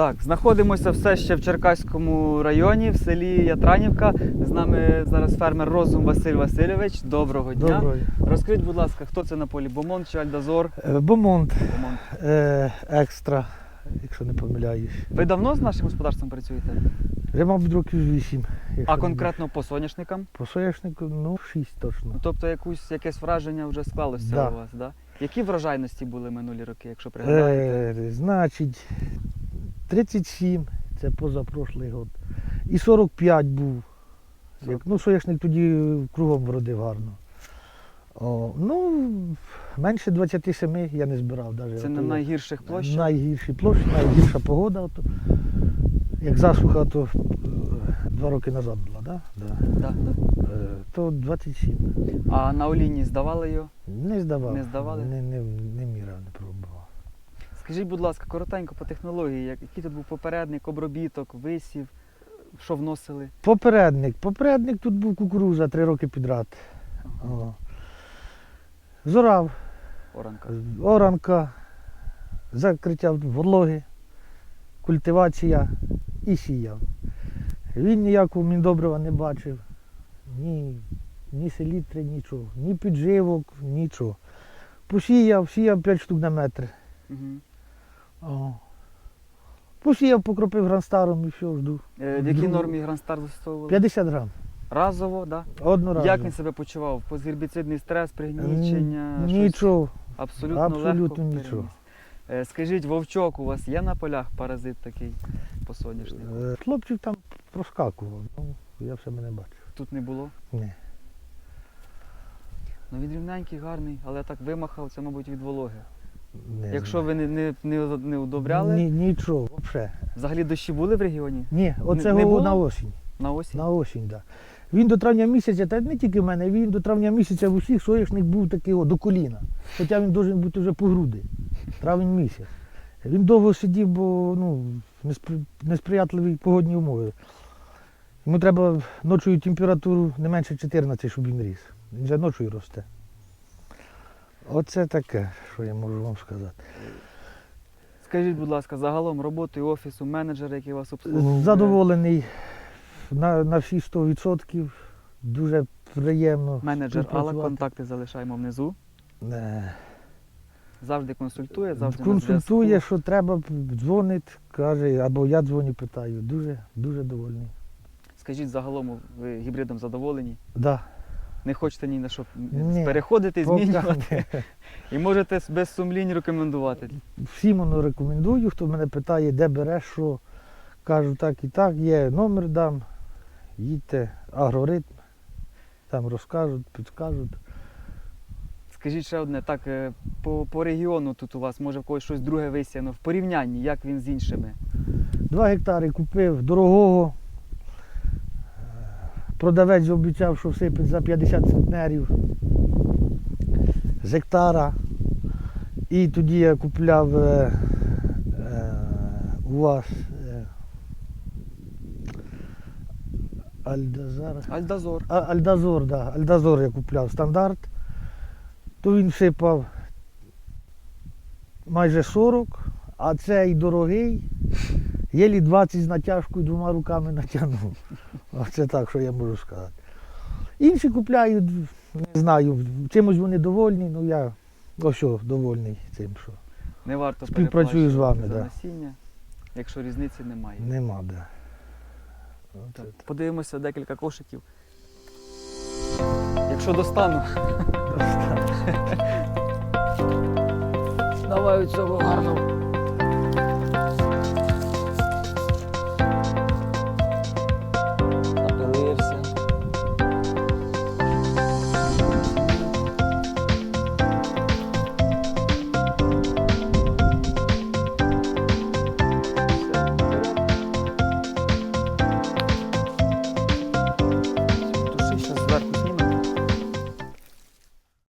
Так, знаходимося все ще в Черкаському районі, в селі Ятранівка. З нами зараз фермер Розум Василь Васильович. Доброго дня. Доброго. Розкажіть, будь ласка, хто це на полі? Бомон чи Альдазор? Е, Бомонд Бомон. е, екстра, якщо не помиляюсь. Ви давно з нашим господарством працюєте? Вже, мабуть, років 8. А конкретно по соняшникам? По соняшнику, ну, 6 точно. Тобто якусь, якесь враження вже склалося Да. у вас, да? Які врожайності були минулі роки, якщо пригадаєте? Е, значить, 37, це позапрошлий год. І 45 був. Як, ну, соняшник тоді кругом вродив гарно. О, ну, менше 27 я не збирав. Даже, Це на найгірших площах? Найгірші площі, найгірша погода. Ото. Як засуха, то е, два роки назад була, да? Да. Да, да. Е, то 27. А на олійні здавали його? Не здавав. Не здавали? Не, не, не міряв, не пробував. Скажіть, будь ласка, коротенько по технології, який тут був попередник, обробіток, висів, що вносили? Попередник. Попередник тут був кукуруза три роки підряд. О. Зорав, Оранка. оранка, закриття вологи, культивація і сіяв. Він ніякого міндобрива не бачив, ні, ні селітри, нічого, ні підживок, нічого. Посіяв, сіяв 5 штук на метр. Угу. О. Посіяв, покропив гранстаром і все, жду. Е, в якій нормі Гранстар застосовували? 50 грам. Разово, да? Одноразово. Як він себе почував? Позгербіцидний стрес, пригнічення? щось? Нічого. Абсолютно, абсолютно легко нічого. переніс. Е, Скажіть, вовчок у вас є на полях паразит такий по соняшнику? Е, Хлопчик там проскакував, ну, я в себе не бачив. Тут не було. Ні. Ну він рівненький, гарний, але так вимахав, це, мабуть, від вологи. Не Якщо ви не, не, не, не удобряли, Ні, нічого, взагалі. взагалі дощі були в регіоні? Ні, оце не було? на осінь. На осінь? На осінь, так. Да. Він до травня місяця, та не тільки в мене, він до травня місяця в усіх соняшник був такий о, до коліна. Хоча він повинен бути вже по груди. Травень місяць. Він довго сидів, бо ну, несприятливі погодні умови. Йому треба ночою температуру не менше 14, щоб він ріс. Він вже ночою росте. Оце таке, що я можу вам сказати. Скажіть, будь ласка, загалом роботою офісу, менеджера, який вас обслуговує? Задоволений на, на всі 100%. Дуже приємно. Менеджер, але контакти залишаємо внизу. Е, Завжди консультує, завжди Консультує, що треба, дзвонить, каже, або я дзвоню, питаю. Дуже, дуже довольний. Скажіть, загалом ви гібридом задоволені? Да. Не хочете ні на що Ні, переходити, Поки змінювати. І можете без сумлінь рекомендувати. Всім воно рекомендую, хто мене питає, де береш, що. Кажу, так і так, є номер дам, їдьте, агроритм, там розкажуть, підскажуть. Скажіть ще одне, так, е, по, по регіону тут у вас, може в когось щось друге висіяно, в порівнянні, як він з іншими? Два гектари купив дорогого. Продавець обіцяв, що всипить за 50 центнерів з гектара. І тоді я купляв е, е, у вас е, Альдазар. Альдазор. А, Альдазор, да. Альдазор я купляв стандарт. То він всипав майже 40, а цей дорогий, єлі 20 з натяжкою двома руками натягнув. Оце так, що я можу сказати. Інші купляють, не знаю, чимось вони довольні, ну я ось що, довольний цим, що Не варто Співпрацюю з вами, за да. насіння, якщо різниці немає. нема де. Так, Подивимося декілька кошиків. Якщо достану. Давай цього гарного.